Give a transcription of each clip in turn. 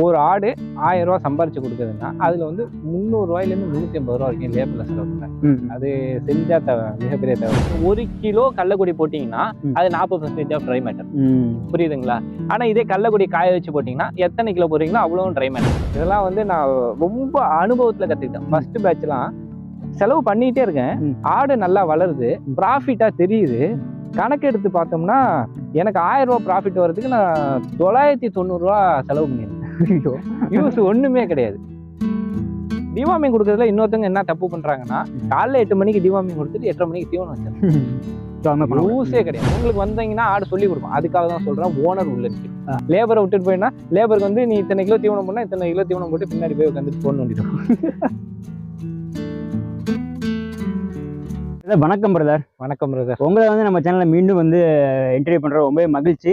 ஒரு ஆடு ஆயிரம் ரூபா சம்பாரிச்சு கொடுக்குதுன்னா அதுல வந்து முந்நூறு ரூபாயிலேருந்து முந்நூற்றி ஐம்பது ரூபா வரைக்கும் லேபில் செலவு. அது செஞ்சா தவ மிகப்பெரிய தவிர ஒரு கிலோ கள்ளக்குடி போட்டிங்கன்னா. அது நாற்பது பர்சன்டேஜ் ஆஃப் ட்ரை மேட்டர். புரியுதுங்களா? ஆனா இதே கள்ளக்குடி காய வச்சு போட்டிங்கன்னா எத்தனை கிலோ போடுறீங்களோ அவ்வளோ ட்ரை மேட்டர் இதெல்லாம் வந்து நான் ரொம்ப அனுபவத்துல கத்துக்கிட்டேன். ஃபர்ஸ்ட் பேட்ச்லாம் செலவு பண்ணிட்டே இருக்கேன். ஆடு நல்லா வளருது ப்ராஃபிட்டா தெரியுது. கணக்கு எடுத்து பார்த்தோம்னா எனக்கு ஆயிரம் ரூபாய் ப்ராஃபிட் வர்றதுக்கு நான் தொள்ளாயிரத்தி தொண்ணூறுரூவா செலவு பண்ணியிருக்கேன். ஐயோ. யூஸ் ஒண்ணுமே கிடையாது. டிவாமிங் கொடுக்கறதுல இன்னொருத்தவங்க என்ன தப்பு பண்றாங்கன்னா காலைல எட்டு மணிக்கு டிவாமிங் கொடுத்துட்டு எட்டரை மணிக்கு தீவனம் பண்ணக்கூடாது. யூஸே கிடையாது. உங்களுக்கு வந்தீங்கன்னா ஆடு சொல்லி கொடுக்கும் அதுக்காக தான் சொல்றேன். ஓனர் உள்ள இருக்கு. லேபரை விட்டுட்டு போயினா லேபருக்கு வந்து நீ இத்தனை கிலோ தீவனம் பண்ணா இத்தனை கிலோ தீவனம் போட்டு பின்னாடி போய் உட்காந்துட்டு போன் Brother, வணக்கம் பிரதர் வணக்கம் பிரதர் உங்களை வந்து நம்ம சேனல்ல மீண்டும் வந்து இன்டர்வியூ பண்ற ரொம்பவே மகிழ்ச்சி.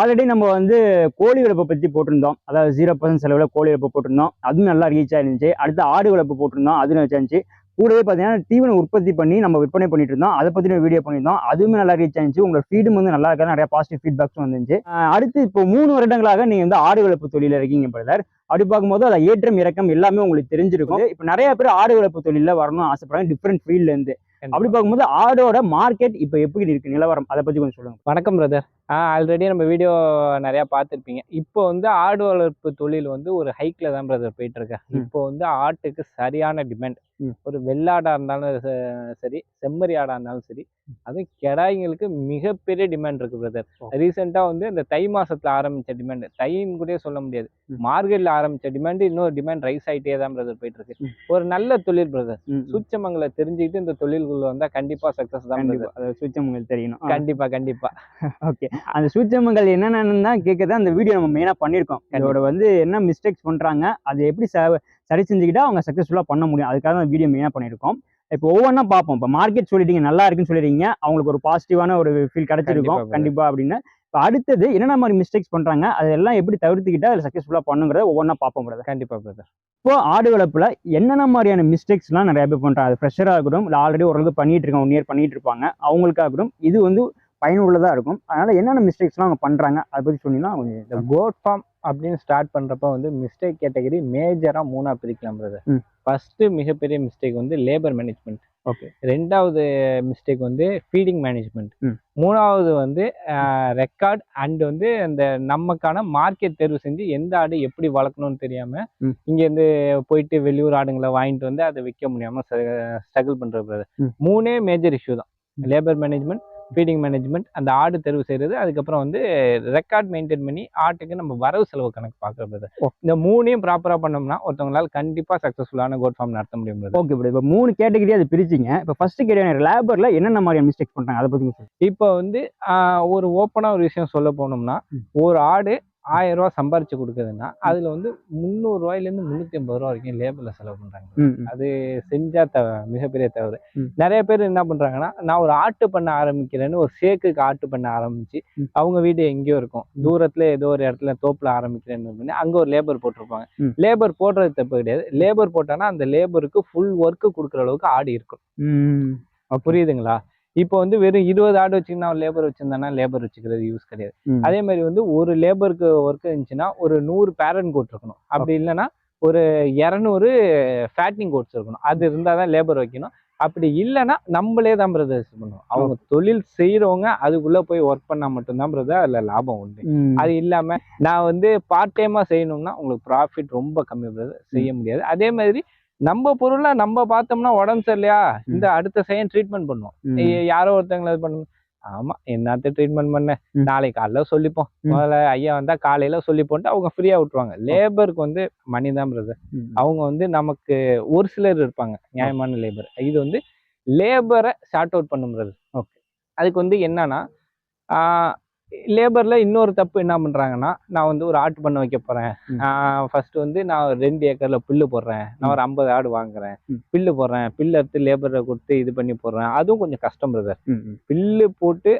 ஆல்ரெடி நம்ம வந்து கோழி வளர்ப்பை பத்தி போட்டிருந்தோம். அதாவது ஜீரோ பர்சன்ட் செலவுல கோழி வளர்ப்பு போட்டிருந்தோம். அதுவும் நல்லா ரீச் ஆயிருந்துச்சு. அடுத்து ஆடு வளர்ப்பு போட்டிருந்தோம். அதுவும் ஆயிருந்துச்சு கூடவே பார்த்தீங்கன்னா தீவனம் உற்பத்தி பண்ணி நம்ம விற்பனை பண்ணிட்டு இருந்தோம். அதை பத்தின வீடியோ பண்ணியிருந்தோம். அதுவுமே நல்லா ரீச் ஆயிருந்துச்சு. உங்களோட ஃபீடும் வந்து நல்லா இருக்கா நிறைய பாசிட்டிவ் ஃபீட்பேக்ஸும் வந்துச்சு அடுத்து இப்போ மூணு வருடங்களாக நீங்க வந்து ஆடு வளர்ப்பு தொழில இருக்கீங்க பிரதர் அப்படி பார்க்கும்போது அது ஏற்றம் இறக்கம் எல்லாமே உங்களுக்கு தெரிஞ்சிருக்கும். இப்போ நிறைய பேர் ஆடு வளர்ப்பு தொழில வரணும்னு ஆசைப்படுறாங்க டிஃப்ரெண்ட் ஃபீல்ட்ல இருந்து. அப்படி பார்க்கும்போது ஆடோட மார்க்கெட் இப்போ எப்படி இருக்கு நிலவரம்? அதை பத்தி கொஞ்சம் சொல்லுங்க. வணக்கம் பிரதர் ஆல்ரெடி நம்ம வீடியோ நிறைய பார்த்துருப்பீங்க இப்போ வந்து ஆடு வளர்ப்பு தொழில் வந்து ஒரு ஹைக்ல தான் பிரதர் போயிட்டு இருக்கு ம். இப்போ வந்து ஆட்டுக்கு சரியான டிமாண்ட். ஒரு வெள்ளாடா இருந்தாலும் சரி செம்மறி ஆடா இருந்தாலும் சரி அதுவும் கெடாய்ங்களுக்கு மிகப்பெரிய டிமாண்ட் இருக்கு பிரதர் ஓ. ரீசெண்டா வந்து இந்த தை மாசத்துல ஆரம்பிச்ச டிமாண்ட் தைன்னு கூட சொல்ல முடியாது. மார்கெட்ல ஆரம்பிச்ச டிமாண்ட் இன்னொரு டிமாண்ட் ரைஸ் ஆயிட்டே தான் பிரதர் போயிட்டு இருக்கு. ஒரு நல்ல தொழில் பிரதர். சூச்சமங்களை தெரிஞ்சுக்கிட்டு இந்த தொழிலுக்குள்ள வந்தா கண்டிப்பா சக்சஸ் தான் சூச்சமங்கள் தெரியணும். கண்டிப்பா கண்டிப்பா. ஓகே. அந்த சூச்சமங்கள் என்னென்னு தான் கேட்க அந்த வீடியோ நம்ம மெயினாக பண்ணியிருக்கோம் இதோட வந்து என்ன மிஸ்டேக்ஸ் பண்றாங்க அதை எப்படி சரி செஞ்சுக்கிட்டா அவங்க சக்ஸஸ்ஃபுல்லாக பண்ண முடியும். அதுக்காக தான் வீடியோ மெயினாக பண்ணியிருக்கோம் இப்போ ஒவ்வொன்றா பார்ப்போம் இப்போ மார்க்கெட் சொல்லிட்டீங்க நல்லா இருக்குன்னு சொல்லிடுறீங்க அவங்களுக்கு ஒரு பாசிட்டிவான ஒரு ஃபீல் கிடைச்சிருக்கும். கண்டிப்பா, கண்டிப்பா அப்படின்னு. இப்போ அடுத்தது என்னென்ன மாதிரி மிஸ்டேக்ஸ் பண்றாங்க அதெல்லாம் எப்படி தவிர்த்துக்கிட்டா அதில் சக்ஸஸ்ஃபுல்லாக பண்ணுங்கிறத ஒவ்வொன்றா பார்ப்போம் brother. கண்டிப்பா பிரதர் இப்போ ஆடு வளர்ப்புல என்னென்ன மாதிரியான மிஸ்டேக்ஸ்லாம் நிறைய பேர் பண்றாங்க. அது ஃப்ரெஷராக இருக்கட்டும் இல்லை ஆல்ரெடி ஓரளவுக்கு பண்ணிட்டு இருக்காங்க ஒன் இயர் பண்ணிட்டு இருப்பாங்க. அவங்களுக்காகட்டும் இது வந்து பயனுள்ளதா இருக்கும். அதனால என்னென்ன மிஸ்டேக்ஸ்லாம் அவங்க பண்றாங்க அதை பத்தி சொன்னீங்கன்னா கொஞ்சம் இந்த கோட் ஃபார்ம் அப்படின்னு ஸ்டார்ட் பண்றப்ப வந்து மிஸ்டேக் கேட்டகரி மேஜரா மூணா பிரிக்கலாம் பிரதர் ம். ஃபர்ஸ்ட் மிகப்பெரிய மிஸ்டேக் வந்து லேபர் மேனேஜ்மெண்ட் ஓகே ரெண்டாவது மிஸ்டேக் வந்து ஃபீடிங் மேனேஜ்மெண்ட். மூணாவது வந்து ரெக்கார்ட் அண்ட் வந்து அந்த நமக்கான மார்க்கெட் தேர்வு செஞ்சு எந்த ஆடு எப்படி வளர்க்கணும்னு தெரியாம ம். இங்க இருந்து போயிட்டு வெளியூர் ஆடுங்களை வாங்கிட்டு வந்து அதை விற்க முடியாம ஸ்ட்ரகிள் பண்ற பிரதர் ம். மூணே மேஜர் இஷ்யூ தான் லேபர் மேனேஜ்மெண்ட் ஃபீடிங் மேனேஜ்மெண்ட் அந்த ஆடு தேர்வு செய்யறது அதுக்கப்புறம் வந்து ரெக்கார்ட் மெயின்டைன் பண்ணி ஆட்டுக்கு நம்ம வரவு செலவு கணக்கு பார்க்கறது. இந்த மூணையும் ப்ராப்பரா பண்ணோம்னா ஒருத்தவங்களால கண்டிப்பா சக்சஸ்ஃபுல்லான கோட் ஃபார்ம் நடத்த முடியும். ஓகே ப்ரோ இப்போ மூணு கேட்டகரி அது பிரிச்சிங்க இப்போ ஃபர்ஸ்ட் கேட்டகரி லேபர்ல என்னென்ன மாதிரியான மிஸ்டேக்ஸ் பண்றாங்க அதை சொல்லுங்க. இப்போ வந்து ஒரு ஓப்பனா ஒரு விஷயம் சொல்ல போனோம்னா. ஒரு ஆடு ஆயிரம் ரூபாய் சம்பாரிச்சு கொடுக்குதுன்னா அதுல வந்து முந்நூறு ரூபாயிலேருந்து முந்நூத்தி ஐம்பது ரூபா வரைக்கும் லேபர்ல செலவு பண்றாங்க. அது செஞ்சா தவ மிகப்பெரிய தவறு. நிறைய பேர் என்ன பண்றாங்கன்னா நான் ஒரு ஆட்டு பண்ண ஆரம்பிக்கிறேன்னு ஒரு சேக்குக்கு ஆட்டு பண்ண ஆரம்பிச்சு. அவங்க வீடு எங்கேயோ இருக்கும் தூரத்துல ஏதோ ஒரு இடத்துல தோப்புல ஆரம்பிக்கிறேன்னு பண்ணி அங்க ஒரு லேபர் போட்டிருப்பாங்க. லேபர் போடுறது தப்பு கிடையாது லேபர் போட்டானா அந்த லேபருக்கு ஃபுல் ஒர்க்கு கொடுக்குற அளவுக்கு ஆடு இருக்கும். புரியுதுங்களா இப்போ வந்து வெறும் இருபது ஆடு வச்சுக்கினா லேபர் வச்சிருந்தானா? லேபர் வச்சுக்கிறது யூஸ் கிடையாது. அதே மாதிரி வந்து ஒரு லேபருக்கு ஒர்க் இருந்துச்சுன்னா ஒரு நூறு பேரன் கோட் இருக்கணும். அப்படி இல்லைன்னா ஒரு இரநூறு ஃபேட்டிங் கோட்ஸ் இருக்கணும். அது இருந்தால் தான் லேபர் வைக்கணும். அப்படி இல்லைன்னா நம்மளே தான் பிரதர்ஸ் பண்ணுவோம். அவங்க தொழில் செய்கிறவங்க அதுக்குள்ளே போய் ஒர்க் பண்ணால் மட்டும்தான் பிரதர் அதில் லாபம் உண்டு. அது இல்லாமல் நான் வந்து பார்ட் டைமாக செய்யணும்னா உங்களுக்கு ப்ராஃபிட் ரொம்ப கம்மி பிரதர் செய்ய முடியாது. அதே மாதிரி நம்ம பொருளை நம்ம பார்த்தோம்னா உடம்பு சரியில்லையா? இந்த அடுத்த செகண்ட் ட்ரீட்மெண்ட் பண்ணுவோம் யாரோ ஒருத்தவங்களை இது பண்ணணும் ஆமா என்னத்த ட்ரீட்மெண்ட் பண்ண. நாளைக்கு காலைல சொல்லிப்போம். முதல்ல ஐயா வந்தா காலையில சொல்லிப்போன்ட்டு அவங்க ஃப்ரீயா விட்டுருவாங்க. லேபருக்கு வந்து மணி தான் பிரதர். அவங்க வந்து நமக்கு ஒரு சிலர் இருப்பாங்க. நியாயமான லேபர் இது வந்து லேபரை ஷார்ட் அவுட் பண்ணும் பிரதர் Okay. அதுக்கு வந்து என்னன்னா லேபர்ல இன்னொரு தப்பு என்ன பண்றாங்கன்னா நான் வந்து ஒரு ஆட்டு பண்ண வைக்க போறேன் ம். ஃபர்ஸ்ட் வந்து நான் ரெண்டு ஏக்கர்ல புல்லு போடுறேன் நான் ஒரு ஐம்பது ஆடு வாங்குறேன். பில்லு போடுறேன் பில்லு எடுத்து லேபரை கொடுத்து இது பண்ணி போடுறேன் அதுவும் கொஞ்சம் கஷ்டம் பிரதர். பில்லு போட்டு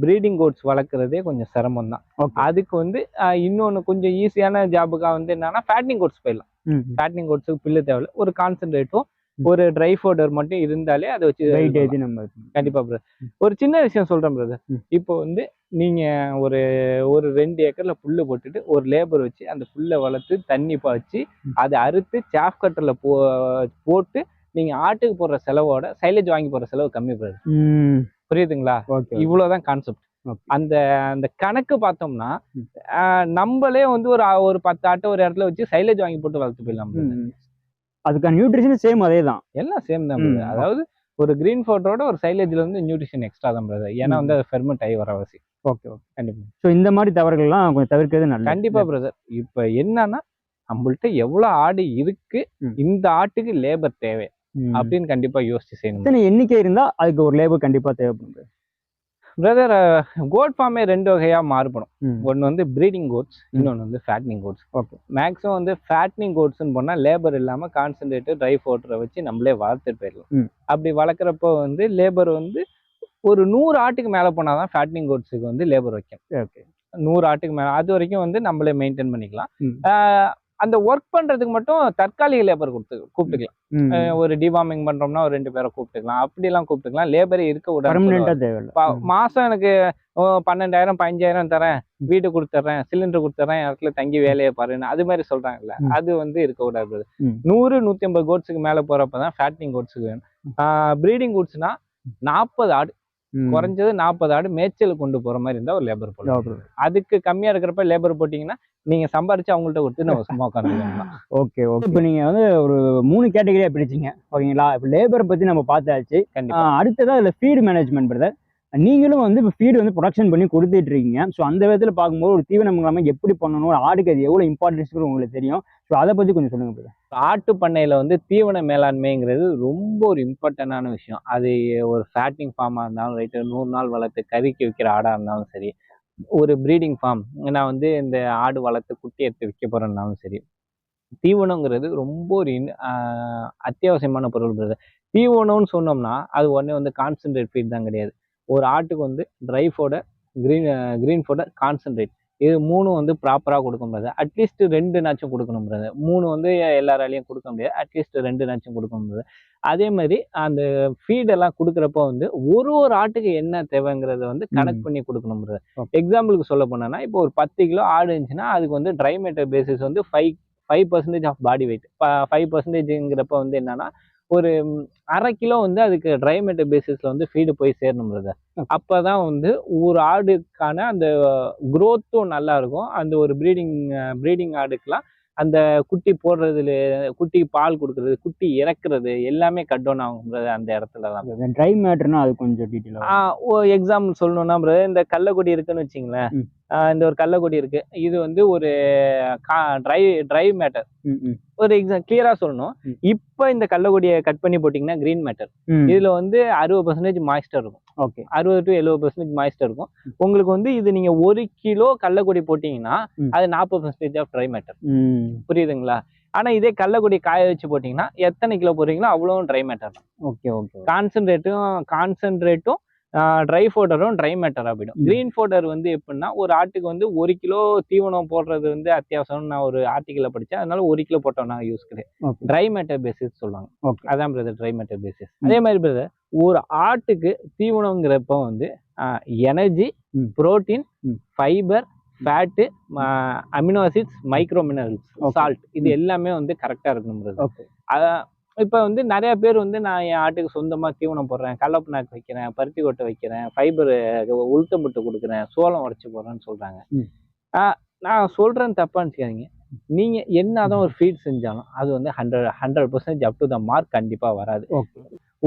ப்ரீடிங் கோட்ஸ் வளர்க்குறதே கொஞ்சம் சிரமம் தான். அதுக்கு வந்து ஆஹ் இன்னொன்னு கொஞ்சம் ஈஸியான ஜாபுக்காக வந்து என்னன்னா ஃபேட்னிங் கோட்ஸ் போயிடலாம். ஃபேட்னிங் கோட்ஸுக்கு பில்லு தேவையில்ல ஒரு கான்சென்ட்ரேட்டும் ஒரு ட்ரை ஃபோடர் மட்டும் இருந்தாலே அதை வச்சு இது வெயிட் பண்ணலாம். ஏற்றி நம்ம கண்டிப்பா பிரதர் ஒரு சின்ன விஷயம் சொல்றேன் பிரதர். இப்போ வந்து நீங்க ஒரு ஒரு ரெண்டு ஏக்கர்ல புல்லு போட்டுட்டு ஒரு லேபர் வச்சு அந்த புல்லை வளர்த்து தண்ணி பாய்ச்சி. அதை அறுத்து சாஃப் கட்டர்ல போ போட்டு நீங்க ஆட்டுக்கு போடுற செலவோட சைலேஜ் வாங்கி போடுற செலவு கம்மி பிரதர் புரியுதுங்களா? இவ்வளவுதான் கான்செப்ட். அந்த அந்த கணக்கு பார்த்தோம்னா நம்மளே வந்து ஒரு ஒரு பத்து ஆட்டை ஒரு இடத்துல வச்சு சைலேஜ் வாங்கி போட்டு வளர்த்து போயிடலாம். அதுக்கான நியூட்ரிஷன் சேம் அதே தான் எல்லாம் சேம் தான். அதாவது ஒரு கிரீன் ஃபோட்டோட ஒரு சைலேஜ்ல வந்து நியூட்ரிஷன் எக்ஸ்ட்ரா தான் பிரதர் ஏன்னா. வந்து அது ஃபெர்மெண்ட் ஆகி வர அவசியம். ஓகே ஓகே கண்டிப்பா. ஸோ இந்த மாதிரி தவறுகள்லாம் கொஞ்சம் தவிர்க்கிறது நல்லது. கண்டிப்பா பிரதர் இப்ப என்னன்னா நம்மள்ட்ட எவ்வளவு ஆடு இருக்கு. இந்த ஆட்டுக்கு லேபர் தேவை. அப்படின்னு கண்டிப்பா யோசிச்சு செய்யணும். எண்ணிக்கை இருந்தா அதுக்கு ஒரு லேபர் கண்டிப்பா தேவைப்படும் பிரதர் கோட் ஃபார்மே ரெண்டு வகையா மாறுபடும். ம். ஒன்னு வந்து ப்ரீடிங் கோட்ஸ் இன்னொன்னு வந்து ஃபேட்னிங் கோட்ஸ் Okay. மேக்ஸிமம் வந்து ஃபேட்னிங் கோட்ஸ்னு போனா லேபர் இல்லாம கான்சென்ட்ரேட்டு ட்ரை ஃபோட்டரை வச்சு நம்மளே வளர்த்துட்டு போயிடலாம். அப்படி வளர்க்குறப்போ வந்து லேபர் வந்து ஒரு நூறு ஆட்டுக்கு மேல போனாதான் ஃபேட்னிங் கோட்ஸுக்கு வந்து லேபர் வைக்கணும் ஓகே. நூறு ஆட்டுக்கு மேல அது வரைக்கும் வந்து நம்மளே மெயின்டைன் பண்ணிக்கலாம். அந்த ஒர்க் பண்றதுக்கு மட்டும் தற்காலிக லேபர் கொடுத்து கூப்பிட்டுக்கலாம். ஒரு டிவார்மிங் பண்றோம்னா ஒரு ரெண்டு பேரை கூப்பிட்டுக்கலாம். அப்படிலாம் கூப்பிட்டுக்கலாம். லேபரே இருக்க ப- மாசம் எனக்கு பன்னெண்டாயிரம் பதினஞ்சாயிரம் தரேன். வீடு கொடுத்துட்றேன் சிலிண்டர் கொடுத்துட்றேன் இடத்துல தங்கி வேலையை பாருன்னு. அது மாதிரி சொல்றாங்கல்ல. அது வந்து இருக்க கூடாது. நூறு நூத்தி ஐம்பது கோட்ஸுக்கு மேல போறப்பதான் ஃபேட்டிங் கோட்ஸுக்கு வேணும். ப்ரீடிங் கோட்ஸ்னா நாற்பது ஆடு. குறைஞ்சது நாற்பது ஆடு மேய்ச்சல் கொண்டு போற மாதிரி இருந்தா ஒரு லேபர் போடலாம். அதுக்கு கம்மியா இருக்கிறப்ப லேபர் போட்டீங்கன்னா நீங்க சம்பாரிச்சு அவங்கள்ட்ட கொடுத்து நம்ம சும்மா உட்காந்துக்கலாம் ஓகே ஓகே. இப்போ நீங்க வந்து ஒரு மூணு கேட்டகரியா பிரிச்சீங்க. ஓகேங்களா? இப்போ லேபரை பத்தி நம்ம பார்த்தாச்சு. அடுத்ததா இதுல ஃபீடு மேனேஜ்மெண்ட் பிரதர் நீங்களும் வந்து இப்போ ஃபீடு வந்து ப்ரொடக்ஷன் பண்ணி கொடுத்துட்டு இருக்கீங்க. ஸோ அந்த விதத்தில் பார்க்கும்போது ஒரு தீவனம் இல்லாம எப்படி பண்ணணும் ஒரு ஆடுக்கு அது எவ்வளோ இம்பார்ட்டன்ஸ் உங்களுக்கு தெரியும். ஸோ அதை பற்றி கொஞ்சம் சொல்லுங்கள் பிரதர் ஆட்டு பண்ணையில் வந்து தீவன மேலாண்மைங்கிறது ரொம்ப ஒரு இம்பார்ட்டண்டான விஷயம். அது ஒரு ஃபேட்டிங் ஃபார்மாக இருந்தாலும் ரைட்டு நூறு நாள் வளர்த்து கறிக்கு விற்கிற ஆடாக இருந்தாலும் சரி ஒரு ப்ரீடிங் ஃபார்ம் நான் வந்து இந்த ஆடு வளர்த்து குட்டி எடுத்து விற்க போகிறேன்னாலும் சரி தீவனங்கிறது ரொம்ப ஒரு இன்- அத்தியாவசியமான பொருள் பிரதர் தீவனம்னு சொன்னோம்னா அது உடனே வந்து கான்சென்ட்ரேட் ஃபீட் தான் கிடையாது. ஒரு ஆட்டுக்கு வந்து dry fodder green green fodder concentrate இது மூணும் வந்து ப்ராப்பராக கொடுக்க முடியாது அட்லீஸ்ட் ரெண்டு நாச்சும் கொடுக்கணும் brother. மூணு வந்து எல்லாராலையும் கொடுக்க முடியாது அட்லீஸ்ட் ரெண்டு நாச்சும் கொடுக்க முடியாது அதே மாதிரி அந்த ஃபீடெல்லாம் கொடுக்குறப்போ வந்து ஒரு ஒரு ஆட்டுக்கு என்ன தேவைங்கிறத வந்து ம். பண்ணி கொடுக்கணும். Okay. எக்ஸாம்பிளுக்கு சொல்ல போனோம்னா இப்போ ஒரு பத்து கிலோ ஆடு இருந்துச்சுன்னா அதுக்கு வந்து ட்ரை மேட்டர் பேசிஸ் வந்து five five percentage of body weight five பர்சன்டேஜுங்கிறப்ப வந்து என்னன்னா ஒரு அரை கிலோ வந்து அதுக்கு ட்ரை மேட்டர் பேசிஸ்ல வந்து ஃபீடு போய் சேரணும் brother. அப்பதான் வந்து ஒரு ஆடுக்கான அந்த growth-உம் நல்லா இருக்கும். அந்த ஒரு ப்ரீடிங் ப்ரீடிங் ஆடுக்கெல்லாம் அந்த குட்டி போடுறதுல குட்டி பால் கொடுக்கறது குட்டி இறக்குறது எல்லாமே கட் டவுன் ஆகும் brother அந்த இடத்துல தான். ட்ரை மேட்டர்னா அது கொஞ்சம் டீட்டெயிலாக எக்ஸாம்பிள் சொல்லணும்னா இந்த கள்ளக்குடி இருக்குன்னு வச்சிங்களேன். இந்த ஒரு கள்ளக்குடி இருக்கு. இது வந்து ஒரு ட்ரை ட்ரை மேட்டர் ஒரு எக்ஸாம் கிளியரா சொல்லணும். இப்போ இந்த கள்ளக்குடியை கட் பண்ணி போட்டிங்கன்னா கிரீன் மேட்டர் இதுல வந்து அறுபது பர்சன்டேஜ் மாய்ஸ்டர் இருக்கும். ஓகே. அறுபது டு எழுபது பர்சன்டேஜ் மாய்ஸ்டர் இருக்கும். உங்களுக்கு வந்து இது நீங்க ஒரு கிலோ கள்ளக்குடி போட்டீங்கன்னா. அது நாற்பது பர்சன்டேஜ் ஆஃப் ட்ரை மேட்டர் புரியுதுங்களா? ஆனா இதே கள்ளக்குடி காய வச்சு போட்டீங்கன்னா எத்தனை கிலோ போடுறீங்களோ அவ்வளோ ட்ரை மேட்டர் ஓகே ஓகே கான்சென்ட்ரேட்டும் கான்சென்ட்ரேட்டும் ட்ரை ஃபோட்டரும் ட்ரை மேட்டராக போயிடும் ம். க்ரீன் ஃபோட்டர் வந்து எப்படின்னா ஒரு ஆட்டுக்கு வந்து ஒரு கிலோ தீவனம் போடுறது வந்து அத்தியாவசியம் நான் ஒரு ஆர்டிக்கலில் படித்தேன் அதனால ஒரு கிலோ போட்டோம் நான் யூஸ் கிடையாது ட்ரை மேட்டர் பேசிஸ் சொல்லுவாங்க அதான் பிரதர் ட்ரை மேட்டர் பேசிஸ். அதே மாதிரி பிரதர் ஒரு ஆட்டுக்கு தீவனங்கிறப்ப வந்து energy. Protein. Fibre fat amino acids micro minerals. Salt இது. எல்லாமே வந்து கரெக்டாக இருக்கணும் பிரதர் இப்போ வந்து நிறைய பேர் வந்து நான் என் ஆட்டுக்கு சொந்தமாக தீவனம் போடுறேன் கடலப்புனாக்கு வைக்கிறேன் பருத்தி கொட்டை வைக்கிறேன் ஃபைபர் உளுத்தம்புட்டு கொடுக்குறேன் சோளம் உடச்சி போடுறேன்னு சொல்கிறாங்க. நான் சொல்கிறேன் தப்பான்னு வச்சுக்காதீங்க நீங்கள் என்னதான் ஒரு ஃபீட் செஞ்சாலும் அது வந்து hundred hundred percentage up to the mark கண்டிப்பாக வராது.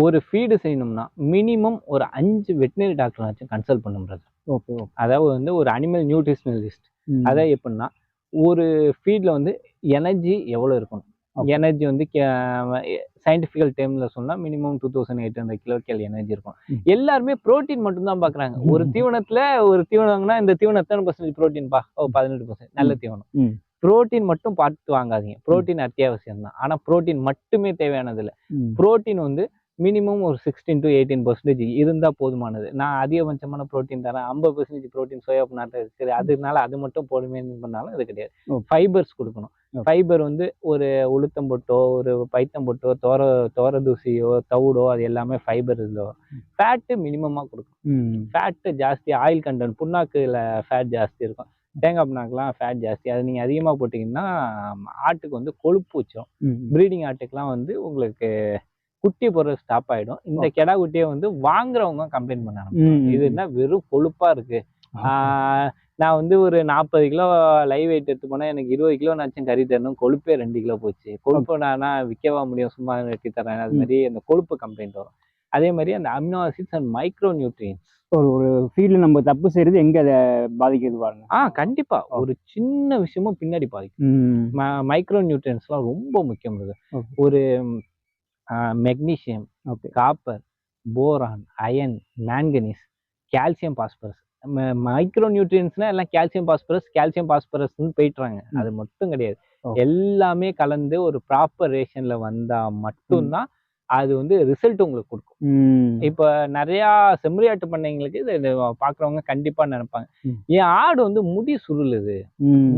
ஒரு ஃபீடு செய்யணும்னா மினிமம் ஒரு அஞ்சு வெட்டினரி டாக்டராச்சும் கன்சல்ட் பண்ணுறது ஓகே ஓகே. அதாவது வந்து ஒரு அனிமல் நியூட்ரிஷனலிஸ்ட் அதான் எப்படின்னா ஒரு ஃபீல்டில் வந்து எனர்ஜி எவ்வளோ இருக்கணும். எனர்ஜி வந்து சயின்டிஃபிக்கல் டைமில் சொன்னால் minimum two thousand eight hundred kilocal energy இருக்கும். எல்லாருமே ப்ரோட்டீன் மட்டும்தான் பார்க்குறாங்க ஒரு தீவனத்தில் ஒரு தீவனம்னா இந்த தீவனம் எத்தனை பர்சன்டேஜ் ப்ரோட்டீன் பா? ஓ பதினெட்டு பர்சன்ட் நல்ல தீவனம். புரோட்டீன் மட்டும் பார்த்து வாங்காதீங்க. புரோட்டீன் அத்தியாவசியம் தான். ஆனால் புரோட்டீன் மட்டுமே தேவையானது இல்லை புரோட்டீன் வந்து மினிமம் ஒரு சிக்ஸ்டீன் டு எயிட்டீன் பர்சன்டேஜ் இருந்தால் போதுமானது. நான் அதிகபட்சமான புரோட்டீன் தரேன். ஐம்பது பர்சன்டேஜ் புரோட்டீன் சோயா நாட்டில் இருக்குது அதனால அது மட்டும் போடுமே பண்ணாலும் அது கிடையாது. ஃபைபர்ஸ் கொடுக்கணும். ஃபைபர் வந்து ஒரு உளுத்தம் பொட்டோ ஒரு பைத்தம் பொட்டோ தோர தோர தூசியோ தவிடோ அது எல்லாமே ஃபைபர் இதோ ஃபேட்டு மினிமமாக கொடுக்கும். ஃபேட்டு ஜாஸ்தி ஆயில் கண்டென்ட் புண்ணாக்குல ஃபேட் ஜாஸ்தி இருக்கும். தேங்காய் புண்ணாக்குலாம் ஃபேட் ஜாஸ்தி. அது நீங்கள் அதிகமாக போட்டிங்கன்னா ஆட்டுக்கு வந்து கொழுப்பு வச்சிடும் ப்ரீடிங் ஆட்டுக்கெலாம் வந்து உங்களுக்கு குட்டி போடுறது ஸ்டாப் ஆகிடும் இந்த கெடா குட்டியை வந்து வாங்குறவங்க கம்ப்ளைண்ட் பண்ணாங்க இது என்ன வெறும் கொழுப்பா இருக்கு. ஆஹ் நான் வந்து ஒரு நாற்பது கிலோ லைவ் வெயிட் எடுத்து போனா எனக்கு இருபது கிலோ நாச்சும் கறி தரணும். கொழுப்பே ரெண்டு கிலோ போச்சு. கொழுப்பு நான் விற்கவா முடியும்? சும்மா வெட்டி தரேன். அது. மாதிரி அந்த கொழுப்பு கம்ப்ளைண்ட் வரும். அதே மாதிரி அந்த amino acids and micro nutrients ஒரு ஒரு ஃபீல்டில் நம்ம தப்பு செய்யறது எங்க அதை பாதிக்குது பாருங்க. ஆ கண்டிப்பா. ஒரு சின்ன விஷயமும் பின்னாடி பாதிக்கும். மைக்ரோ நியூட்ரியன்ஸ்லாம் ரொம்ப முக்கியம் Okay. ஒரு magnesium okay. Copper boron iron manganese calcium phosphorus micro நியூட்ரியன்ஸ்னா எல்லாம் கால்சியம் பாஸ்பரஸ் கால்சியம் பாஸ்பரஸ்னு போயிட்டுறாங்க. அது மட்டும் கிடையாது. எல்லாமே கலந்து ஒரு ப்ராப்பர் ரேஷன்ல வந்தா மட்டும்தான் அது வந்து ரிசல்ட் உங்களுக்கு கொடுக்கும். இப்போ நிறையா செம்மறியாட்டு பண்ணைங்களுக்கு இது பார்க்குறவங்க கண்டிப்பா நினைப்பாங்க. என் ஆடு வந்து முடி சுருளுது.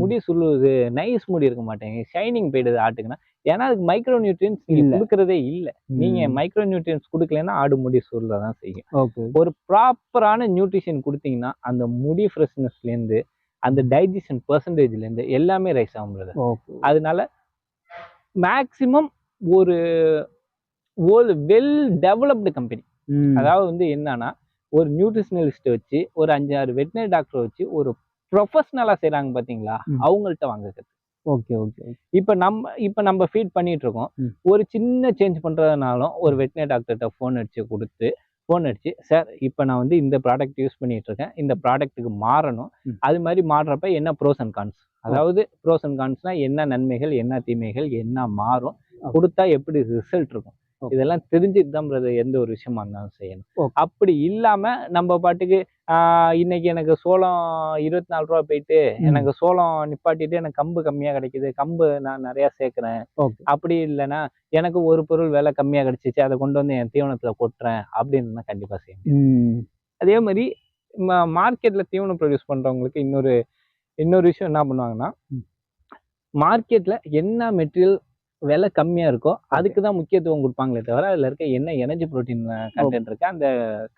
முடி சுருளுது. நைஸ் முடி இருக்க மாட்டேங்க ஷைனிங் போயிடுது ஆட்டுக்குன்னா. ஏன்னா அதுக்கு மைக்ரோ நியூட்ரியன்ஸ் நீங்க. கொடுக்கறதே இல்லை. நீங்க. மைக்ரோ நியூட்ரியன்ஸ் கொடுக்கலன்னா ஆடு முடி சுருள தான் செய்யும். ஓகே. ஒரு ப்ராப்பரான நியூட்ரிஷன் கொடுத்தீங்கன்னா அந்த முடி ஃப்ரெஷ்னஸ்லேருந்து அந்த டைஜஷன் பர்சன்டேஜ்லேருந்து எல்லாமே ரைஸ் ஆகும் அதனால மேக்சிமம் ஒரு ஒரு வெல் டெவலப்டு கம்பெனி அதாவது வந்து என்னன்னா ஒரு நியூட்ரிஷனலிஸ்ட் வச்சு ஒரு அஞ்சாறு வெட்டினரி டாக்டர் வச்சு ஒரு ப்ரொஃபஷனலாக செய்கிறாங்க பார்த்தீங்களா ம். அவங்கள்ட்ட வாங்குறது. ஓகே ஓகே இப்போ நம்ம இப்போ நம்ம ஃபீட் பண்ணிட்டு இருக்கோம். ஒரு சின்ன சேஞ்ச் பண்ணுறதுனாலும் ஒரு வெட்டினரி டாக்டர்கிட்ட ஃபோன் அடிச்சு கொடுத்து ஃபோன் அடிச்சு சார் இப்போ நான் வந்து இந்த ப்ராடக்ட் யூஸ் பண்ணிட்டு இருக்கேன் இந்த ப்ராடக்ட்டுக்கு மாறணும். அது மாதிரி மாறுறப்ப என்ன ப்ரோஸ் அண்ட் கான்ஸ் அதாவது ப்ரோஸ் அண்ட் கான்ஸ்னா என்ன நன்மைகள் என்ன தீமைகள் என்ன மாறும். கொடுத்தா எப்படி ரிசல்ட் இருக்கும். இதெல்லாம் தெரிஞ்சுட்டு தான் brother எந்த ஒரு விஷயமா இருந்தாலும் செய்யணும். அப்படி இல்லாம நம்ம பாட்டுக்கு இன்னைக்கு எனக்கு சோளம் இருபத்தி நாலு ரூபா போயிட்டு. எனக்கு சோளம் நிப்பாட்டிட்டு எனக்கு கம்பு கம்மியா கிடைக்குது கம்பு நான் நிறைய சேர்க்கிறேன் அப்படி இல்லைன்னா எனக்கு ஒரு பொருள் விலை கம்மியா கிடைச்சிச்சு அதை கொண்டு வந்து என் தீவனத்துல கொட்டுறேன் அப்படின்னு கண்டிப்பா செய்யணும் அதே மாதிரி மார்க்கெட்ல தீவனம் ப்ரொடியூஸ் பண்றவங்களுக்கு இன்னொரு இன்னொரு விஷயம் என்ன பண்ணுவாங்கன்னா. மார்க்கெட்ல என்ன மெட்டீரியல் விலை கம்மியா இருக்கோ அதுக்கு தான் முக்கியத்துவம் கொடுப்பாங்களே தவிர அதுல இருக்க என்ன எனர்ஜி புரோட்டீன் கண்டென்ட் இருக்கு அந்த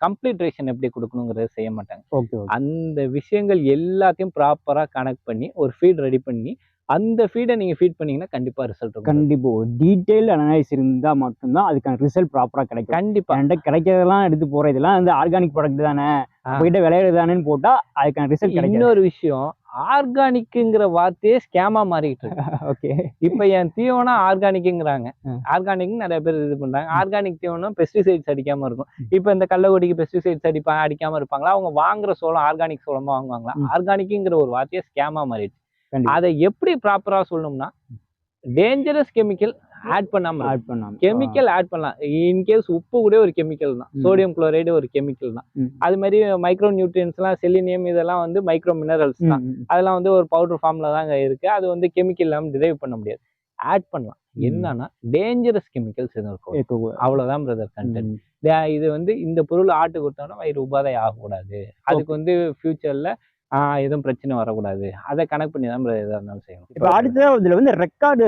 கம்ப்ளீட் ரேஷன் எப்படி கொடுக்கணுங்கிறத செய்ய மாட்டாங்க. ஓகே அந்த விஷயங்கள் எல்லாத்தையும் ப்ராப்பரா கனெக்ட் பண்ணி ஒரு ஃபீட் ரெடி பண்ணி அந்த ஃபீடை நீங்க ஃபீட் பண்ணீங்கன்னா கண்டிப்பா ரிசல்ட் இருக்கும். கண்டிப்பா. ஒரு டீடைல் அனலைஸ் இருந்தா மட்டும்தான் அதுக்கான ரிசல்ட் ப்ராப்பரா கிடைக்கும். கண்டிப்பா. என்கிட்ட கிடைக்கிறதெல்லாம் எடுத்து போற இதெல்லாம் வந்து ஆர்கானிக் ப்ராடக்ட் தானே. உங்ககிட்ட விளையாடுறது தானேன்னு போட்டா அதுக்கான ரிசல்ட் கிடைக்கும் இன்னொரு விஷயம் ஆர்கானிக்குங்கிற வார்த்தையே ஸ்கேமா மாறிட்டு இருக்கு. ஓகே. இப்ப என் தீவனம் ஆர்கானிக்குங்கிறாங்க. ஆர்கானிக் நிறைய பேர் இது பண்றாங்க. ஆர்கானிக் தீவனம் பெஸ்டிசைட்ஸ் அடிக்காம இருக்கும். இப்ப இந்த கள்ளக்கொடிக்கு பெஸ்டிசைட்ஸ் அடிப்பா அடிக்காம இருப்பாங்களா? அவங்க வாங்குற சோளம் ஆர்கானிக் சோளமா வாங்குவாங்களா. ஆர்கானிக்குங்கிற ஒரு வார்த்தையை ஸ்கேமா மாறிடுச்சு. அதை எப்படி ப்ராப்பரா சொல்லணும்னா டேஞ்சரஸ் கெமிக்கல் ஆட் பண்ணாம ஆட் பண்ணாம. கெமிக்கல் ஆட் பண்ணலாம். இன்கேஸ் உப்பு கூட ஒரு கெமிக்கல் தான். சோடியம் குளோரைடு ஒரு கெமிக்கல் தான். அது மாதிரி மைக்ரோ நியூட்ரியன்ஸ்லாம் செலினியம் இதெல்லாம் வந்து மைக்ரோ மினரல்ஸ் தான். அதெல்லாம் வந்து ஒரு பவுடர் ஃபார்ம்ல தாங்க இருக்கு. அது வந்து கெமிக்கல் இல்லாமல் டிரைவ் பண்ண முடியாது. ஆட் பண்ணலாம். என்னன்னா டேஞ்சரஸ் கெமிக்கல்ஸ் எதுவும் இருக்கும். அவ்வளவுதான் பிரதர் கண்டென்ட். இது வந்து இந்த பொருள் ஆட்டு கொடுத்தோம்னா வயிறு உபாதை ஆகக்கூடாது. அதுக்கு வந்து ஃபியூச்சர்ல எதுவும் பிரச்சனை வரக்கூடாது. அதை கனெக்ட் பண்ணி தான் brother எதா இருந்தாலும் செய்யணும். இப்போ அடுத்த இதுல வந்து ரெக்கார்டு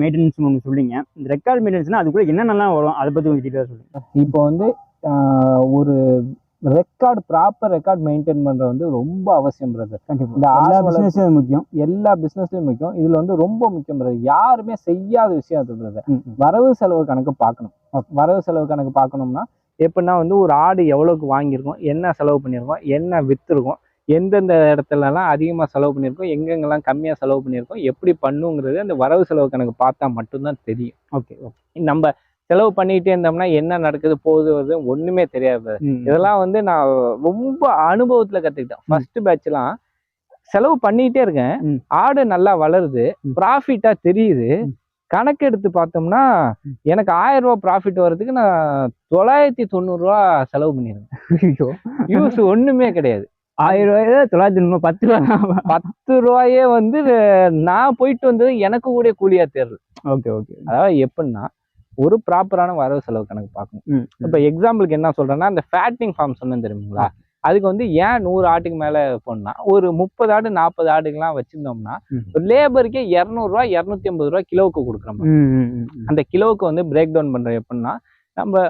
மெயின்டெனன்ஸ் ஒன்று சொல்றீங்க. இந்த ரெக்கார்டு மெயின்டெனன்ஸ்னா அதுக்குள்ள என்னென்னலாம் வரும்? அதை பத்தி கொஞ்சம் டீட்டெயிலாக சொல்லுங்க. இப்போ வந்து ஒரு ரெக்கார்ட் ப்ராப்பர் ரெக்கார்ட் மெயின்டைன் பண்றது வந்து ரொம்ப அவசியம் பிரதர் கண்டிப்பா. இந்த எல்லா முக்கியம். எல்லா பிசினஸ்லயும் முக்கியம். இதுல வந்து ரொம்ப முக்கியம் பிரதர் யாருமே செய்யாத விஷயம் அது பிரதர். வரவு செலவு கணக்கு பார்க்கணும். வரவு செலவு கணக்கு பார்க்கணும்னா எப்படின்னா வந்து ஒரு ஆடு எவ்வளவுக்கு வாங்கியிருக்கோம் என்ன செலவு பண்ணியிருக்கோம் என்ன விற்றுருக்கோம் எந்தெந்த இடத்துலலாம் அதிகமாக செலவு பண்ணியிருக்கோம் எங்கெங்கெல்லாம் கம்மியாக செலவு பண்ணியிருக்கோம் எப்படி பண்ணுங்கிறது அந்த வரவு செலவு கணக்கு பார்த்தா மட்டும்தான் தெரியும் ஓகே ஓகே நம்ம செலவு பண்ணிக்கிட்டே இருந்தோம்னா என்ன நடக்குது போகுது வருது ஒன்றுமே தெரியாது இதெல்லாம் வந்து நான் ரொம்ப அனுபவத்தில் கற்றுக்கிட்டேன் ஃபர்ஸ்ட் பேட்ச்லாம் செலவு பண்ணிக்கிட்டே இருக்கேன். ஆடு நல்லா வளருது. ப்ராஃபிட்டாக தெரியுது. கணக்கு எடுத்து பார்த்தோம்னா. எனக்கு ஆயிரம் ரூபா ப்ராஃபிட் வர்றதுக்கு நான் தொள்ளாயிரத்தி தொண்ணூறுரூவா செலவு பண்ணிடுவேன். யூஸ் ஒண்ணுமே கிடையாது ஆயிரம் ரூபாய் தொள்ளாயிரத்தி தொண்ணூறு பத்து ரூபா. பத்து ரூபாயே வந்து நான் போயிட்டு வந்தது எனக்கு கூட கூலியா தேர்வு. Okay okay. அதாவது எப்படின்னா ஒரு ப்ராப்பரான வரவு செலவு கணக்கு பார்க்கணும். இப்போ எக்ஸாம்பிளுக்கு என்ன சொல்றேன்னா அந்த ஃபேட்டிங் ஃபார்ம் சொன்னேன் தெரியுங்களா? அதுக்கு வந்து ஏன் நூறு ஆட்டுக்கு மேல போடணும்னா ஒரு முப்பது ஆடு நாற்பது ஆடுகள்லாம் வச்சிருந்தோம்னா லேபருக்கே இரநூறுவா இரநூத்தி ஐம்பது ரூபா கிலோவுக்கு கொடுக்குறோம். அந்த கிலோவுக்கு வந்து பிரேக் டவுன் பண்றது எப்படின்னா நம்ம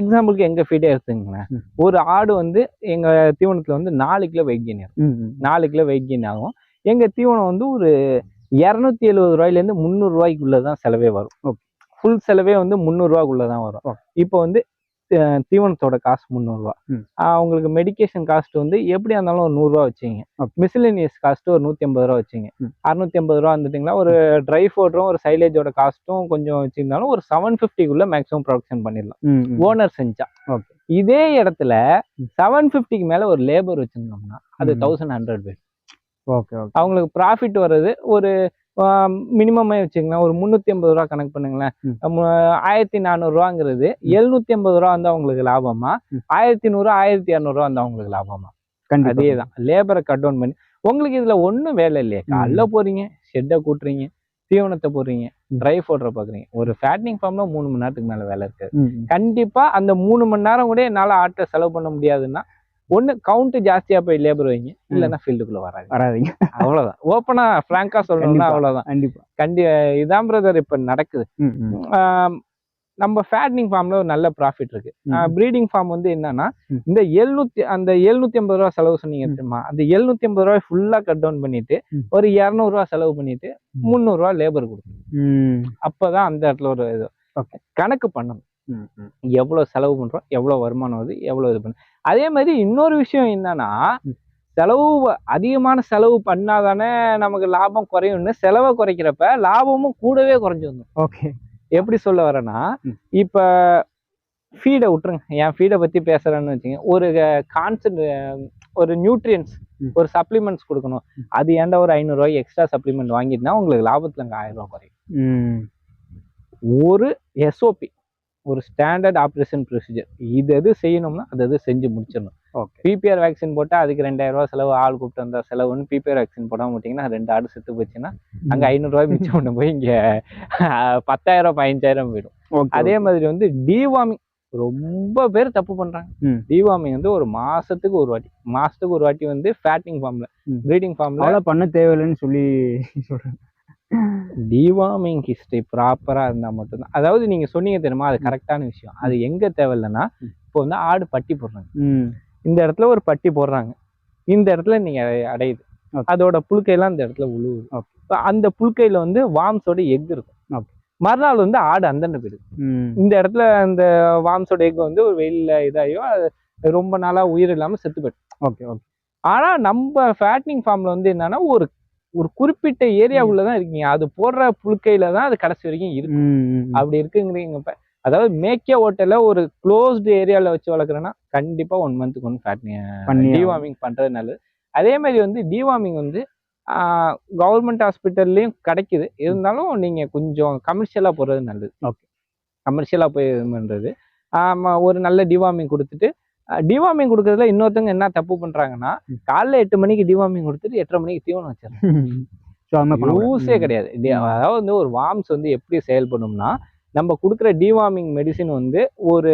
எக்ஸாம்பிளுக்கு எங்க ஃபீடே எடுத்துங்களேன். ஒரு ஆடு வந்து எங்க தீவனத்துல வந்து நாலு கிலோ வெயிட் கெயின் ஆகும். நாலு கிலோ வெயிட் கெயின் ஆகும் எங்க தீவனம் வந்து ஒரு இரநூத்தி எழுபது ரூபாயிலேருந்து முந்நூறு ரூபாய்க்குள்ள தான் செலவே வரும். ஃபுல் செலவே வந்து முந்நூறுரூவாக்குள்ள தான் வரும். இப்போ வந்து தீவனத்தோட காசு முந்நூறுரூவா ம். உங்களுக்கு மெடிகேஷன் காஸ்ட் வந்து எப்படியா இருந்தாலும் ஒரு நூறுரூவா வச்சுங்க Okay. மிசிலினியஸ் காஸ்ட் ஒரு நூற்றி ஐம்பது ரூபா வச்சுங்க. அறுநூத்தி ஐம்பது ரூபா வந்துட்டிங்களா ஒரு ட்ரை ஃபோட்டரும் ஒரு சைலேஜோட காஸ்ட்டும் கொஞ்சம் வச்சிருந்தாலும் ஒரு செவன் ஃபிஃப்டிக்குள்ள மேக்ஸிமம் ப்ரொடக்ஷன் பண்ணிடலாம். ஓனர் செஞ்சா. இதே இடத்துல. செவன் ஃபிஃப்டிக்கு மேல ஒரு லேபர் வச்சிருந்தோம்னா அது. தௌசண்ட் ஹண்ட்ரட் பேர் ஓகே ஓகே அவங்களுக்கு ப்ராஃபிட் வர்றது ஒரு மினிமமே வச்சுங்களேன் ஒரு முந்நூற்றி ஐம்பது ரூபா கணக்கு பண்ணுங்களேன். ஆயிரத்தி நானூறுரூவாங்கிறது எழுநூத்தி ஐம்பது ரூபா வந்து அவங்களுக்கு லாபமா. ஆயிரத்தி நூறு ஆயிரத்தி இரநூறுவா வந்து அவங்களுக்கு லாபமா? அதே தான். லேபரை கட் டவுன் பண்ணி உங்களுக்கு இதுல ஒண்ணும் வேலை இல்லையே. காலைல போறீங்க ஷெட்டை கூட்டுறீங்க தீவனத்தை போடுறீங்க. ட்ரை ஃபோட்டரை பாக்குறீங்க. ஒரு ஃபேட்னிங் ஃபார்ம்ல மூணு மணி நேரத்துக்கு மேல வேலை இருக்கு. கண்டிப்பா அந்த மூணு மணி நேரம் கூட என்னால ஆட்டை செலவு பண்ண முடியாதுன்னா ஒண்ணு கவுண்ட் ஜாஸ்தியா போய் லேபர் வைங்க இல்லைன்னா ஃபீல்டுக்குள்ள வராது வராதீங்க அவ்வளவுதான் ஓப்பனா ஃப்ராங்கா சொல்லணும்னா. அவ்வளவுதான் கண்டிப்பா கண்டி இதான் பிரதர் இப்ப நடக்குது நம்ம ஃபேட்னிங் ஃபார்ம்ல ஒரு நல்ல ப்ராஃபிட் இருக்கு. ப்ரீடிங் ஃபார்ம் வந்து என்னன்னா. இந்த எழுநூத்தி அந்த எழுநூத்தி ஐம்பது ரூபா செலவு சொன்னீங்க. தெரியுமா அந்த எழுநூத்தி ஐம்பது ரூபாய் ஃபுல்லா கட் டவுன் பண்ணிட்டு. ஒரு இரநூறு ரூபா செலவு பண்ணிட்டு. முந்நூறு ரூபா லேபர் கொடுக்கணும். அப்பதான் அந்த இடத்துல ஒரு இது. கணக்கு பண்ணணும். எவ்வளவு செலவு பண்றோம் எவ்வளவு வருமானம் வருது எவ்வளவு இது பண்ண அதே மாதிரி இன்னொரு விஷயம் என்னன்னா. செலவு அதிகமான செலவு பண்ணாதானே நமக்கு லாபம் குறையும்னு செலவை குறைக்கிறப்ப லாபமும் கூடவே குறைஞ்சு வந்துடும் ஓகே எப்படி சொல்ல வரேன்னா. இப்ப ஃபீடை விட்டுருங்க என் ஃபீடை பத்தி பேசுறேன்னு வச்சுங்க ஒரு கான்சென்ட் ஒரு நியூட்ரியன்ஸ். ஒரு சப்ளிமெண்ட்ஸ் கொடுக்கணும். அது ஏன்டா ஒரு ஐநூறுரூவாய் எக்ஸ்ட்ரா சப்ளிமெண்ட் வாங்கிட்டுனா உங்களுக்கு லாபத்துல அங்கே ஆயிரம் ரூபாய் குறையும். ஒரு எஸ்ஓபி ஒரு ஸ்டாண்டர்ட் ஆப்ரேஷன் ப்ரொசீஜர் இது எது செய்யணும்னா அது எது செஞ்சு முடிச்சிடணும். பிபிஆர் வேக்சின் போட்டால் அதுக்கு ரெண்டாயிரம் ரூபாய் செலவு ஆள் கூப்பிட்டு வந்தா செலவுன்னு பிபிஆர் வேக்சின் போடாம விட்டீங்கன்னா ரெண்டு ஆடு செத்து போச்சுன்னா அங்கே ஐநூறுரூவாய் மிச்சம் பண்ண போய் இங்கே பத்தாயிரம் பதினஞ்சாயிரம் போயிடும். அதே மாதிரி வந்து டிவார்மிங் ரொம்ப பேர் தப்பு பண்றாங்க. டிவார்மிங் வந்து ஒரு மாசத்துக்கு ஒரு வாட்டி மாசத்துக்கு ஒரு வாட்டி வந்து ஃபேட்டிங் ஃபார்ம்ல. ப்ரீடிங் ஃபார்ம்ல பண்ண தேவையில்லைன்னு சொல்லி சொல்றேன் டிவார்மிங் ஹிஸ்டரி ப்ராப்பரா இருந்தா மட்டும்தான். அதாவது நீங்க சொன்னீங்க தெரியுமா? அது கரெக்டான விஷயம். அது எங்க தேவையில்லைன்னா. இப்போ வந்து ஆடு பட்டி போடுறாங்க. இந்த இடத்துல ஒரு பட்டி போடுறாங்க. இந்த இடத்துல நீங்க அடை- அடையுது. அதோட புழுக்கையெல்லாம் இந்த இடத்துல உழுவுது. இப்ப அந்த புழுக்கையில வந்து வாம்ஸோட எக் இருக்கும். மறுநாள் வந்து ஆடு அந்தண்ட போயிடுது. இந்த இடத்துல அந்த வாம்ஸோட எக் வந்து ஒரு வெயில்ல இதாகியோ ரொம்ப நாளா உயிர் இல்லாம செத்து போயிடும் ஓகே ஓகே. ஆனா நம்ம ஃபேட்னிங் ஃபார்ம்ல வந்து என்னன்னா ஒரு ஒரு குறிப்பிட்ட ஏரியாவுள்ள தான் இருக்கீங்க. அது போடுற புழுக்கையில தான் அது கடைசி வரைக்கும் இருக்கு. அப்படி இருக்குங்கிறீங்க அதாவது மேக்கே ஹோட்டல்ல ஒரு க்ளோஸ்டு ஏரியால வச்சு வளர்க்குறேன்னா கண்டிப்பா ஒன் மந்த்துக்கு ஒன் ஃபேட்னிங் பண்ணி டிவார்மிங் பண்றது நல்லது. அதே மாதிரி வந்து டிவார்மிங் வந்து கவர்மெண்ட் ஹாஸ்பிட்டல்லையும் கிடைக்குது. இருந்தாலும் நீங்க கொஞ்சம் கமர்ஷியலா போறது நல்லது. Okay. கமர்ஷியலா போய் இது பண்றது. ஆமா ஒரு நல்ல டிவார்மிங் கொடுத்துட்டு டிவார்மிங் கொடுக்கறதுல இன்னொருத்தவங்க என்ன தப்பு பண்றாங்கன்னா. காலைல எட்டு மணிக்கு டிவார்மிங் கொடுத்துட்டு எட்டரை மணிக்கு தீவனம் வச்சிடறாங்க. யூஸே. கிடையாது. அதாவது வந்து ஒரு வார்ம்ஸ் வந்து எப்படி செயல்படும்னா நம்ம கொடுக்குற டிவார்மிங் மெடிசின் வந்து ஒரு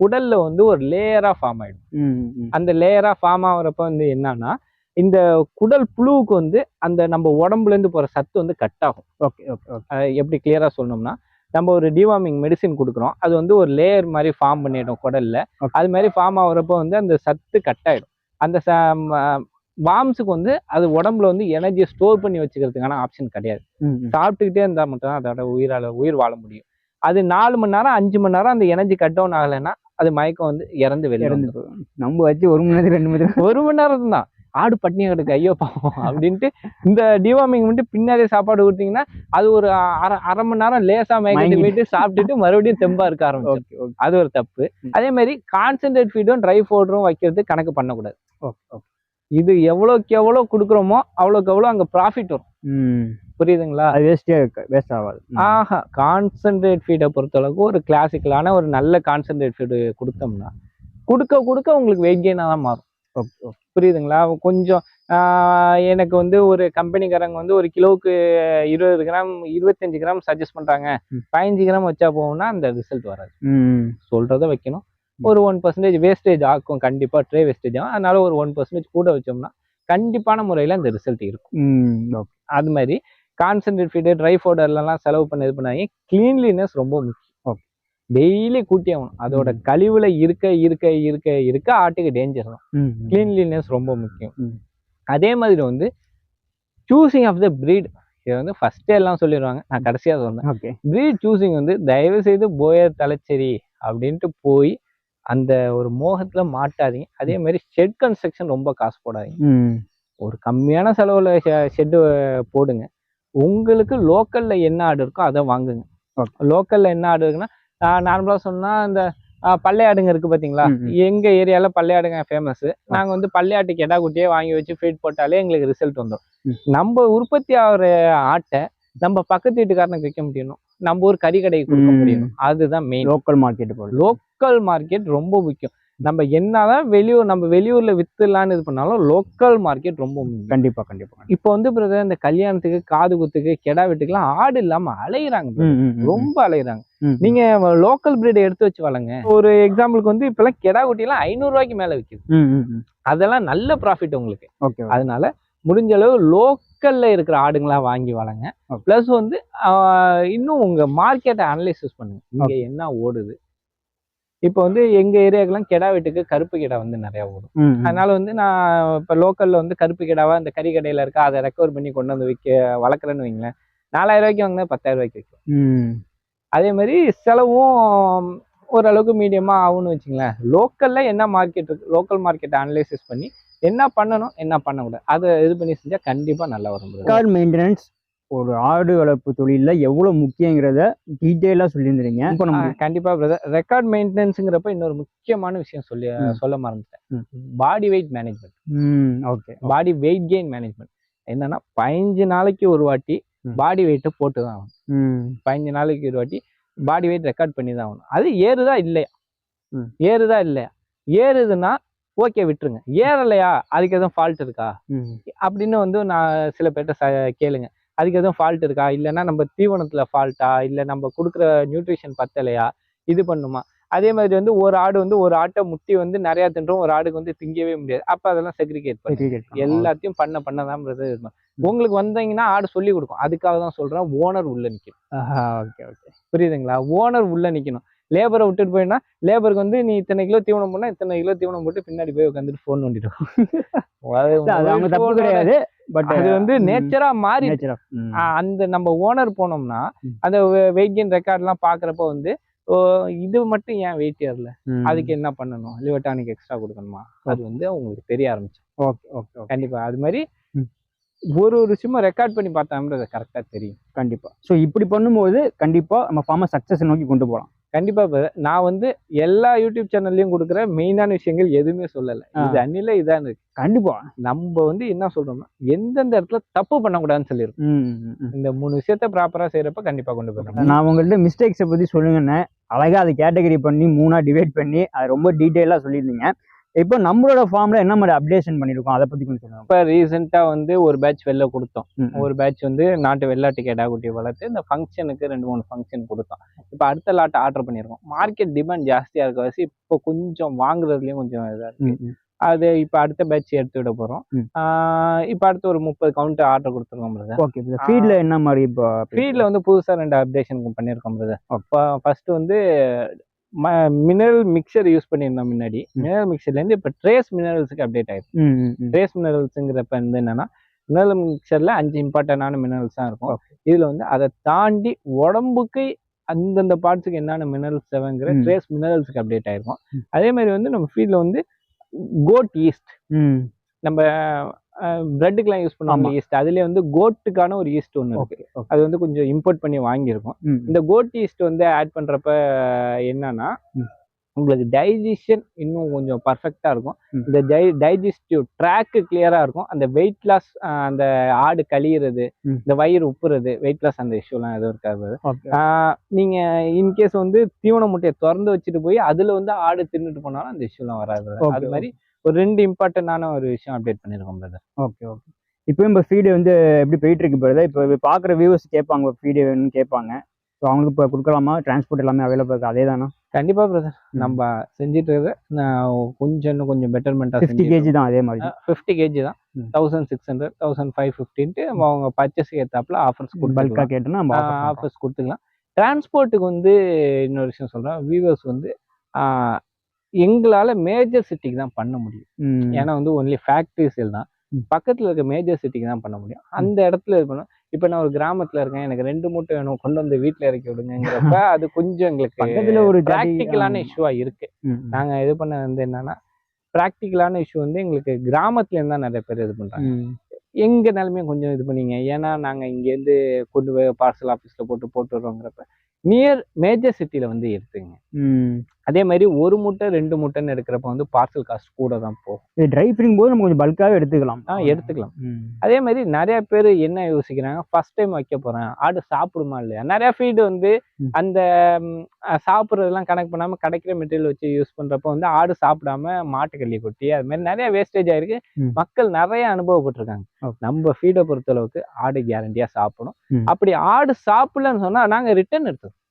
குடல்ல வந்து ஒரு லேயரா ஃபார்ம் ஆயிடும். அந்த லேயரா ஃபார்ம் ஆகுறப்ப வந்து என்னன்னா இந்த குடல் புழுவுக்கு வந்து அந்த நம்ம உடம்புல இருந்து போற சத்து வந்து கட் ஆகும் ஓகே ஓகே எப்படி கிளியரா சொல்லணும்னா நம்ம ஒரு டிவார்மிங் மெடிசின் கொடுக்குறோம். அது வந்து ஒரு லேயர் மாதிரி ஃபார்ம் பண்ணிடும் குடல்ல. அது மாதிரி ஃபார்ம் ஆகுறப்ப வந்து அந்த சத்து கட் ஆயிடும். அந்த வாம்ஸுக்கு வந்து அது உடம்புல வந்து எனர்ஜியை ஸ்டோர் பண்ணி வச்சுக்கிறதுக்கான ஆப்ஷன் கிடையாது. சாப்பிட்டுக்கிட்டே இருந்தால் மட்டும்தான் அதோட உயிரால உயிர் வாழ முடியும். அது நாலு மணி நேரம் அஞ்சு மணி நேரம் அந்த எனர்ஜி கட் டவுன் ஆகலைன்னா அது மயக்கம் வந்து இறந்து வெளியே. நம்ம வச்சு ஒரு மணி நேரத்துக்கு ரெண்டு மணி நேரம் ஒரு மணி நேரம் தான் ஆடு பட்னியா கிடக்கு ஐயோ பாவம் அப்படின்ட்டு இந்த டிவார்மிங் மட்டும் பின்னாடியே சாப்பாடு கொடுத்தீங்கன்னா அது ஒரு அரை அரை மணி நேரம் லேசா மயக்கத்தை மயங்கி. போயிட்டு சாப்பிட்டுட்டு மறுபடியும் தெம்பா இருக்க ஆரம்பிச்சு அது ஒரு தப்பு. அதே மாதிரி கான்சென்ட்ரேட் ஃபீடும் ட்ரை ஃபோர்டரும் வைக்கிறது கணக்கு பண்ணக்கூடாது. இது எவ்வளோக்கு எவ்வளோ கொடுக்குறோமோ அவ்வளோக்கு எவ்வளோ அங்கே ப்ராஃபிட் வரும். புரியுதுங்களா? அது வேஸ்டே வேஸ்ட் ஆகாது. ஆஹா கான்சென்ட்ரேட் ஃபீடை பொறுத்தளவுக்கு ஒரு கிளாசிக்கலான ஒரு நல்ல கான்சென்ட்ரேட் ஃபீடு கொடுத்தோம்னா கொடுக்க கொடுக்க உங்களுக்கு வெயிட் கெயினாக தான் மாறும். Okay okay. புரியுதுங்களா? கொஞ்சம் எனக்கு வந்து ஒரு கம்பெனிக்காரங்க வந்து ஒரு கிலோவுக்கு இருபது கிராம் இருபத்தஞ்சு கிராம் சஜஸ்ட் பண்றாங்க. பதினஞ்சு கிராம் வச்சா போகும்னா அந்த ரிசல்ட் வராது. சொல்றத வைக்கணும். ஒரு ஒன் பர்சன்டேஜ் வேஸ்டேஜ் ஆக்கும். கண்டிப்பா ட்ரே வேஸ்டேஜ் ஆகும். அதனால ஒரு ஒன் பர்சன்டேஜ் கூட வச்சோம்னா கண்டிப்பான முறையில அந்த ரிசல்ட் இருக்கும். அது மாதிரி கான்சென்ட்ரேட் ஃபீடு ட்ரை ஃபோடர்லாம் செலவு பண்ண இது பண்ணாங்க கிளீன்லினஸ் ரொம்ப முக்கியம். டெய்லி கூட்டி ஆகணும். அதோட கழிவுல இருக்க இருக்க இருக்க இருக்க ஆட்டுக்கு டேஞ்சர் தான். கிளீன்லினஸ் ரொம்ப முக்கியம். அதே மாதிரி வந்து சூசிங் ஆஃப் த breed இதை வந்து ஃபர்ஸ்டே எல்லாம் சொல்லிடுவாங்க. நான் கடைசியா சொன்னேன். ஓகே. Breed சூசிங் வந்து தயவு செய்து போயர் தலைச்சேரி அப்படின்ட்டு போய் அந்த ஒரு மோகத்துல மாட்டாதீங்க. அதே மாதிரி ஷெட் கன்ஸ்ட்ரக்ஷன் ரொம்ப காசு போடாதீங்க. ஒரு கம்மியான செலவுல ஷெட்டு போடுங்க. உங்களுக்கு லோக்கல்ல என்ன ஆடு இருக்கோ அதை வாங்குங்க. லோக்கல்ல என்ன ஆடு இருக்குன்னா நார்மலா சொன்னா இந்த ஆஹ், பல்லையாடுங்க இருக்கு பாத்தீங்களா? ம், ம். எங்க ஏரியால பல்லையாடுங்க ஃபேமஸ் நாங்க வந்து பல்லையாட்டு கெடா குட்டியே வாங்கி வச்சு ஃபீட் போட்டாலே எங்களுக்கு ரிசல்ட் வந்துடும். நம்ம உற்பத்தி ஆகுற ஆட்டை நம்ம பக்கத்து வீட்டுக்காரனுக்கு விற்க முடியணும். நம்ம ஒரு கறி கடைக்கு கொடுக்க ம். முடியணும். அதுதான் main local market local market ரொம்ப முக்கியம். நம்ம என்னதான் வெளியூர் நம்ம வெளியூர்ல வித்துலான்னு இது பண்ணாலும் லோக்கல் மார்க்கெட் ரொம்ப கண்டிப்பா கண்டிப்பா இப்போ வந்து பிரதர் இந்த கல்யாணத்துக்கு காது குத்துக்கு கெடா வெட்டுக்குலாம் ஆடு இல்லாம அலையிறாங்க ரொம்ப அலையிறாங்க. நீங்க லோக்கல் பிரீட் எடுத்து வச்சு வளங்க ஒரு எக்ஸாம்பிளுக்கு வந்து இப்பெல்லாம் கெடா குட்டி எல்லாம் ஐநூறு ரூபாய்க்கு மேல ம். அதெல்லாம் நல்ல ப்ராஃபிட் உங்களுக்கு. ஓகே அதனால முடிஞ்ச அளவு லோக்கல்ல இருக்கிற ஆடுங்களா வாங்கி வளங்க. பிளஸ் வந்து இன்னும் உங்க மார்க்கெட்டை அனலைசிஸ் பண்ணுங்க. இங்க என்ன ஓடுது? இப்போ வந்து எங்க ஏரியாக்கெல்லாம் கெடா வெட்டுக்கு கருப்பு கெடா வந்து நிறைய ஓடும். அதனால வந்து நான் இப்போ லோக்கல்ல வந்து கருப்பு கிடாவா இந்த கறி கடையில இருக்கா அதை ரெக்கவர் பண்ணி கொண்டு வந்து விற்க வளர்க்குறேன்னு வைங்களேன் நாலாயிரம் ரூபாய்க்கு வாங்கினா பத்தாயிரம் ரூபாய்க்கு விற்கும். அதே மாதிரி செலவும் ஓரளவுக்கு மீடியமா ஆகும்னு வச்சுங்களேன் லோக்கல்ல என்ன மார்க்கெட் இருக்கு லோக்கல் மார்க்கெட்டை அனலைசிஸ் பண்ணி என்ன பண்ணணும் என்ன பண்ணக்கூடாது அதை இது பண்ணி செஞ்சா கண்டிப்பா நல்லா வரும். ரெக்கார்ட் மெயின்டெனன்ஸ் ஒரு ஆடு வளர்ப்பு தொழில்ல எவ்வளவு முக்கியங்கிறத டீட்டெயிலா சொல்லியிருந்தீங்க இப்போ நம்ம ஆ, கண்டிப்பா பிரதர் ரெக்கார்ட் மெயின்டெனன்ஸுங்கிறப்ப இன்னொரு முக்கியமான விஷயம் சொல்லி. சொல்ல மறந்துட்டேன். Body weight management okay body weight gain management என்னன்னா பதினஞ்சு நாளைக்கு ஒரு வாட்டி. பாடி வெயிட்டை போட்டு தான் ஆகணும். பதினஞ்சு நாளைக்கு ஒரு வாட்டி பாடி வெயிட் ரெக்கார்ட் பண்ணி தான் ஆகணும். அது ஏறுதா இல்லையா. ஏறுதா இல்லையா? ஏறுதுன்னா ஓகே விட்டுருங்க. ஏறலையா? அதுக்கு எதுவும் ஃபால்ட் இருக்கா? அப்படின்னு வந்து நான் சில பேர்ட்ட ச கேளுங்க. அதுக்கு எதுவும் ஃபால்ட் இருக்கா? இல்லைன்னா நம்ம தீவனத்துல ஃபால்ட்டா இல்லை நம்ம கொடுக்குற நியூட்ரிஷன் பத்தலையா? இது பண்ணுமா? அதே மாதிரி வந்து ஒரு ஆடு வந்து ஒரு ஆட்டை முட்டி வந்து நிறைய தின்றோம் ஒரு ஆடுக்கு வந்து திங்கவே முடியாது. அப்ப அதெல்லாம் செக்ரிகேட் பண்ணி. எல்லாத்தையும் பண்ண பண்ணதான் இருக்கும் உங்களுக்கு வந்தீங்கன்னா ஆடு சொல்லி கொடுக்கும். அதுக்காக தான் சொல்றேன். ஓனர் உள்ள நிக்கணும். ஆஹா, ஓகே ஓகே புரியுதுங்களா? ஓனர் உள்ள நிக்கணும். லேபரை விட்டுட்டு போயினா லேபருக்கு வந்து நீ இத்தனை கிலோ தீவனம் பண்ணா இத்தனை கிலோ தீவனம் போட்டு பின்னாடி போய் உட்காந்துட்டு ஃபோன் அவங்க தப்பு கிடையாது. பட் அது வந்து நேச்சரா மாறி அந்த நம்ம ஓனர் போனோம்னா. அந்த வெயிட் கெயின் ரெக்கார்ட்லாம் பார்க்குறப்ப வந்து ஓ, இது மட்டும் ஏன் வெயிட் ஏறல? அதுக்கு என்ன பண்ணணும்? லிவர்டானிக் எக்ஸ்ட்ரா கொடுக்கணுமா? அது வந்து அவங்களுக்கு தெரிய ஆரம்பிச்சு. ஓகே ஓகே கண்டிப்பா. அது மாதிரி. ஒரு ஒரு விஷயமா ரெக்கார்ட் பண்ணி பார்த்தோம்ன்றது கரெக்டா தெரியும். கண்டிப்பா. ஸோ இப்படி பண்ணும்போது கண்டிப்பா நம்ம ஃபார்மை சக்சஸ் நோக்கி கொண்டு போகலாம். கண்டிப்பா. நான் வந்து எல்லா யூடியூப் சேனல்லையும் கொடுக்குற மெயினான விஷயங்கள் எதுவுமே சொல்லல. இது அன்னில இதான் இருக்கு கண்டிப்பா நம்ம வந்து என்ன சொல்றோம்னா எந்தெந்த இடத்துல தப்பு பண்ணக்கூடாதுன்னு சொல்லியிருக்கோம். இந்த மூணு விஷயத்த ப்ராப்பரா செய்யறப்ப கண்டிப்பா கொண்டு போயிடலாம் நான் உங்கள்ட்ட மிஸ்டேக்ஸை பத்தி சொல்லுங்கண்ணே அழகா அதை கேட்டகரி பண்ணி மூணா டிவைட் பண்ணி அதை ரொம்ப டீட்டெயிலாக சொல்லியிருந்தீங்க இப்போ நம்மளோட ஃபார்ம்ல என்ன மாதிரி அப்டேஷன் பண்ணியிருக்கோம் அதை பத்தி கொஞ்சம் சொல்லுங்க. இப்ப ரீசெண்டா வந்து ஒரு பேட்ச் வெளில கொடுத்தோம். ஒரு பேட்ச் வந்து நாட்டு வெள்ளாட்டு கேடா குட்டி வளர்த்து இந்த ஃபங்க்ஷனுக்கு ரெண்டு மூணு ஃபங்க்ஷன் கொடுத்தோம். இப்போ அடுத்த லாட் ஆர்டர் பண்ணியிருக்கோம் மார்க்கெட் டிமாண்ட் ஜாஸ்தியா இருக்க வச்சு இப்போ கொஞ்சம் வாங்குறதுலயும் கொஞ்சம் இதா இருக்கு. அது இப்போ அடுத்த பேட்ச் எடுத்து விட போறோம். ம். ஆஹ் இப்போ அடுத்து ஒரு முப்பது கவுண்ட் ஆர்டர் கொடுத்துருக்கோம் பிரதர் ஓகே ஃபீல்ட்ல என்ன மாதிரி இப்போ ஃபீல்ட்ல வந்து புதுசா ரெண்டு அப்டேஷன் பண்ணியிருக்கோம் பிரதர் Okay. ஃபர்ஸ்ட் வந்து மினரல் மிக்சர் யூஸ் பண்ணியிருந்தோம் முன்னாடி ம். மினரல் மிக்சர்ல இருந்து இப்போ ட்ரேஸ் மினரல்ஸுக்கு அப்டேட் ஆயிருக்கு ம், ம், ம். ட்ரேஸ் மினரல்ஸுங்கிறப்ப வந்து என்னன்னா மினரல் மிக்சர்ல அஞ்சு இம்பார்ட்டன்டான மினரல்ஸ் தான் இருக்கும் இதுல வந்து அதை தாண்டி உடம்புக்கு அந்தந்த பார்ட்ஸுக்கு என்னென்ன மினரல்ஸ் தேவைங்கிற ம். ட்ரேஸ் மினரல்ஸ்க்கு அப்டேட் ஆயிருக்கும் ம். அதே மாதிரி வந்து நம்ம ஃபீல்ட்ல வந்து கோட் ஈஸ்ட் ம். நம்ம பிரெட்டுக்கெல்லாம் யூஸ் பண்ணுவாங்க. ஈஸ்ட் அதுலயே வந்து கோட்டுக்கான ஒரு ஈஸ்ட் ஒன்று இருக்கு. அது வந்து கொஞ்சம் இம்போர்ட் பண்ணி வாங்கியிருக்கோம். இந்த கோட் ஈஸ்ட் வந்து ஆட் பண்றப்ப என்னன்னா. உங்களுக்கு டைஜஷன் இன்னும் கொஞ்சம் பர்ஃபெக்டா இருக்கும். இந்த டை டைஜஸ்டிவ் ட்ராக்கு கிளியரா இருக்கும். அந்த வெயிட் லாஸ் அந்த ஆடு கழியிறது. இந்த வயிறு உப்புறது வெயிட் லாஸ் அந்த இஷ்யூலாம் எதுவும் இருக்காது. ஓகே. ஆஹ் நீங்க இன்கேஸ் வந்து தீவன முட்டையை திறந்து வச்சுட்டு போய் அதுல வந்து ஆடு தின்னுட்டு போனாலும் அந்த இஷ்யூலாம் வராது. அது மாதிரி ஒரு ரெண்டு இம்பார்ட்டன்டான ஒரு விஷயம் அப்டேட் பண்ணிருக்கோம் பிரதர் ஓகே ஓகே. இப்போ நம்ம ஃபீடு வந்து எப்படி போயிட்டு இருக்கு போகிறதா இப்போ பார்க்குற வியூவர்ஸ் கேட்பாங்க ஃபீடு வேணும்னு கேட்பாங்க ஸோ அவங்களுக்கு இப்போ கொடுக்கலாமா? டிரான்ஸ்போர்ட் எல்லாமே அவைலபிள் இருக்கு? அதே தானா கண்டிப்பா பிரதர். நம்ம செஞ்சுட்டு இருக்கிறது கொஞ்சம் இன்னும் கொஞ்சம் பெட்டர்மெண்ட்டாக ஃபிஃப்டி கேஜி தான் அதே மாதிரி. ஃபிஃப்டி கேஜி தான். Thousand six hundred thousand five ஃபிஃப்டின்ட்டு அவங்க பர்ச்சேஸ்க்கு ஏற்றாப்புல ஆஃபர்ஸ் பல்காக கேட்டோம்னா நம்ம. ஆஃபர்ஸ் கொடுத்துக்கலாம். டிரான்ஸ்போர்ட்டுக்கு வந்து இன்னொரு விஷயம் சொல்கிறேன் வியூவர்ஸ் வந்து எங்களால் மேஜர் சிட்டிக்கு தான் பண்ண முடியும். ஏன்னா வந்து ஒன்லி ஃபேக்ட்ரிஸில் தான். பக்கத்தில் இருக்க மேஜர் சிட்டிக்கு தான் பண்ண முடியும் அந்த இடத்துல இது பண்ணும் இப்போ நான் ஒரு கிராமத்தில் இருக்கேன் எனக்கு ரெண்டு மூட்டை வேணும் கொண்டு வந்து வீட்டில் இறக்கி விடுங்கிறப்ப அது கொஞ்சம் எங்களுக்கு பக்கத்துல ஒரு ப்ராக்டிக்கலான. இஷ்யூவாக இருக்கு. நாங்கள் இது பண்ண வந்து என்னன்னா ப்ராக்டிக்கலான இஷ்யூ வந்து எங்களுக்கு கிராமத்துலேருந்து தான் நிறைய பேர் இது பண்ணுறாங்க ம். எங்க நிலைமையும் கொஞ்சம் இது பண்ணீங்க ஏன்னா நாங்கள் இங்கேருந்து கொண்டு போய் பார்சல் ஆஃபீஸில் போட்டு போட்டு வரோங்கிறப்ப நியர் மேஜர் சிட்டியில் வந்து எடுத்துங்க. அதே மாதிரி ஒரு மூட்டை ரெண்டு மூட்டைன்னு எடுக்கிறப்ப வந்து பார்சல் காஸ்ட் கூட தான் போகும் இது ட்ரை ஃபிரிங் போது நம்ம கொஞ்சம் பல்காவே எடுத்துக்கலாம் ஆ எடுத்துக்கலாம். அதே மாதிரி நிறைய பேர் என்ன யோசிக்கிறாங்க ஃபர்ஸ்ட் டைம் வைக்க போறேன் ஆடு சாப்பிடுமா இல்லையா நிறைய ஃபீடு வந்து. அந்த சாப்பிடுறதெல்லாம் கணக்கு பண்ணாம கிடைக்கிற மெட்டீரியல் வச்சு யூஸ் பண்றப்ப வந்து ஆடு சாப்பிடாம மாட்டுக்கள்ளி கொட்டி அது மாதிரி நிறைய வேஸ்டேஜ் ஆயிருக்கு. மக்கள் நிறைய அனுபவப்பட்டிருக்காங்க. நம்ம ஃபீடை பொறுத்த அளவுக்கு ஆடு கேரண்டியா சாப்பிடும். அப்படி ஆடு சாப்பிடலன்னு சொன்னா நாங்க ரிட்டர்ன் எடுத்தோம் ம்.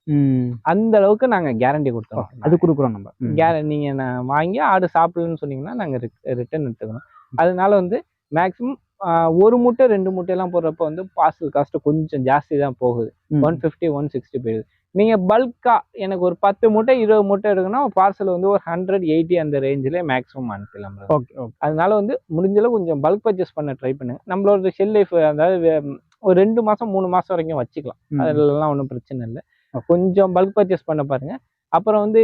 அந்த அளவுக்கு நாங்க கேரண்டி கொடுத்தோம். அது கொடுக்குறோம் நம்ம. கேர நீங்க வாங்கி ஆடு சாப்பிடலன்னு சொன்னீங்கன்னா நாங்க ரிட்டர்ன் எடுத்துக்கணும். அதனால வந்து மேக்ஸிமம் ஒரு மூட்டை ரெண்டு மூட்டையெல்லாம் போடுறப்ப வந்து பார்சல் காஸ்ட் கொஞ்சம் ஜாஸ்தி தான் போகுது. ஒன் ஃபிஃப்டி ஒன் சிக்ஸ்டி போயிடுது. நீங்க பல்கா எனக்கு ஒரு பத்து மூட்டை இருபது மூட்டை எடுக்கணும் பார்சல் வந்து ஒரு ஹண்ட்ரட் எயிட்டி அந்த ரேஞ்சிலே மேக்ஸிமம் அனுப்பிடலாம். ஓகே ஓகே அதனால வந்து முடிஞ்சளவு கொஞ்சம் பல்க் பர்ச்சேஸ் பண்ண ட்ரை பண்ணுங்க. நம்மளோட ஷெல் லைஃப் அதாவது ஒரு ரெண்டு மாசம் மூணு மாசம் வரைக்கும் வச்சுக்கலாம். அதெல்லாம் ஒன்றும் பிரச்சனை இல்லை. கொஞ்சம் பல்க் பர்ச்சேஸ் பண்ண பாருங்க அப்புறம் வந்து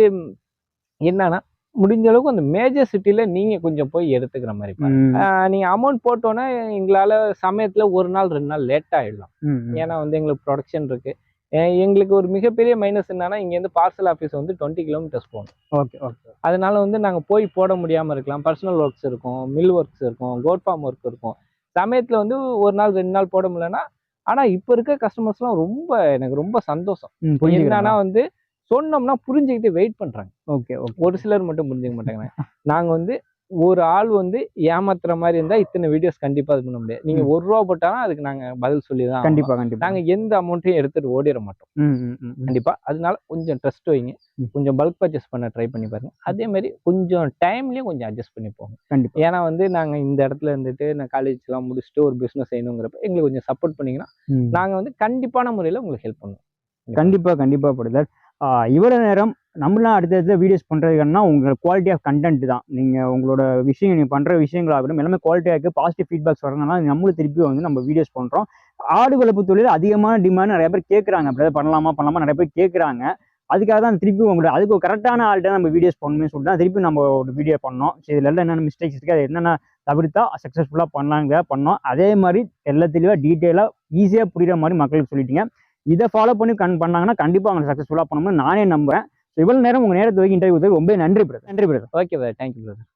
என்னன்னா முடிஞ்ச அளவுக்கு அந்த மேஜர் சிட்டில நீங்க கொஞ்சம் போய் எடுத்துக்கிற மாதிரி பாருங்க. ம். ஆஹ் நீங்க அமௌண்ட் போட்டோன்னே எங்களால சமயத்துல ஒரு நாள் ரெண்டு நாள் லேட் ஆயிடலாம் ம். ம். ஏன்னா வந்து எங்களுக்கு ப்ரொடக்ஷன் இருக்கு அஹ் எங்களுக்கு ஒரு மிகப்பெரிய மைனஸ் என்னன்னா இங்கேருந்து பார்சல் ஆஃபீஸ் வந்து டுவெண்ட்டி கிலோமீட்டர்ஸ் போகணும் ஓகே ஓகே அதனால வந்து நாங்கள் போய் போட முடியாமல் இருக்கலாம் பர்சனல் ஒர்க்ஸ் இருக்கும் மில் ஒர்க்ஸ் இருக்கும் கோட் ஃபார்ம் ஒர்க் இருக்கும் சமயத்தில் வந்து ஒரு நாள் ரெண்டு நாள் போட முடியலன்னா ஆனால் இப்போ இருக்க கஸ்டமர்ஸ்லாம் ரொம்ப எனக்கு ரொம்ப சந்தோஷம். என்னன்னா வந்து சொன்னோம்னா புரிஞ்சுக்கிட்டு வெயிட் பண்ணுறாங்க ஓகே ஒரு சிலர் மட்டும் புரிஞ்சுக்க மாட்டாங்க. நாங்கள் வந்து ஒரு ஆள் வந்து ஏமாத்துற மாதிரி இருந்தால் இத்தனை வீடியோஸ் கண்டிப்பாக இது பண்ண முடியாது. நீங்கள் ஒரு ரூபா போட்டாலும் அதுக்கு நாங்கள் பதில் சொல்லி தான் கண்டிப்பா கண்டிப்பா. நாங்கள் எந்த அமௌண்ட்டையும் எடுத்துட்டு ஓடிட மாட்டோம். ம் ம் ம், ம். கண்டிப்பா. அதனால கொஞ்சம் ட்ரஸ்ட் வைங்க. கொஞ்சம் பல்க் பர்ச்சேஸ் பண்ண ட்ரை பண்ணி பாருங்க. அதே மாதிரி கொஞ்சம் டைம்லயும் கொஞ்சம் அட்ஜஸ்ட் பண்ணி போங்க. கண்டிப்பா. ஏன்னா வந்து நாங்க இந்த இடத்துல இருந்துட்டு நான் காலேஜ்லாம் முடிச்சுட்டு ஒரு பிசினஸ் செய்யணுங்கிறப்ப எங்களுக்கு கொஞ்சம் சப்போர்ட் பண்ணீங்கன்னா ம். நாங்க வந்து கண்டிப்பான முறையில உங்களுக்கு ஹெல்ப் பண்ணுவோம். கண்டிப்பா. கண்டிப்பா படுதல் இவ்வளவு நேரம் நம்மளாம் அடுத்தடுத்த வீடியோஸ் பண்றதுக்குன்னா உங்கள் குவாலிட்டி ஆஃப் கண்டென்ட் தான். நீங்கள் உங்களோட விஷயம் நீங்கள் பண்ணுற விஷயங்களாகட்டும் எல்லாமே குவாலிட்டியாக இருக்குது பாசிட்டிவ் ஃபீட்பேக்ஸ் வரதுனால நம்மளும் திருப்பி வந்து நம்ம வீடியோஸ் பண்ணுறோம் ஆடு வளர்ப்பு தொழில் அதிகமான டிமாண்ட் நிறைய பேர் கேட்குறாங்க அப்படியே பண்ணலாமா பண்ணலாமா நிறைய பேர் கேட்குறாங்க அதுக்காக தான் திருப்பி உங்களோட அதுக்கு ஒரு கரெக்டான ஆள்கிட்ட நம்ம வீடியோஸ் பண்ணணும்னு சொல்லிட்டு திருப்பி நம்ம ஒரு வீடியோ பண்ணோம். சரி இதில் எல்லாம் என்னென்ன மிஸ்டேக்ஸ் இருக்குது அது என்னென்ன தவிர்த்தா சக்ஸஸ்ஃபுல்லாக பண்ணலாங்க பண்ணோம். அதே மாதிரி எல்லா தெளிவாக டீட்டெயிலாக ஈஸியாக புரிகிற மாதிரி மக்களுக்கு சொல்லிட்டீங்க. இதை ஃபாலோ பண்ணி கண் பண்ணாங்கன்னா கண்டிப்பாக அவங்க சக்ஸஸ்ஃபுல்லாக பண்ணணும்னு நானே நம்புறேன். ஸோ இவ்வளோ நேரம் உங்கள் நேரத்தை வைக்க இன்டர்வியூ ரொம்ப நன்றி பிரதர் நன்றி brother okay brother thank you brother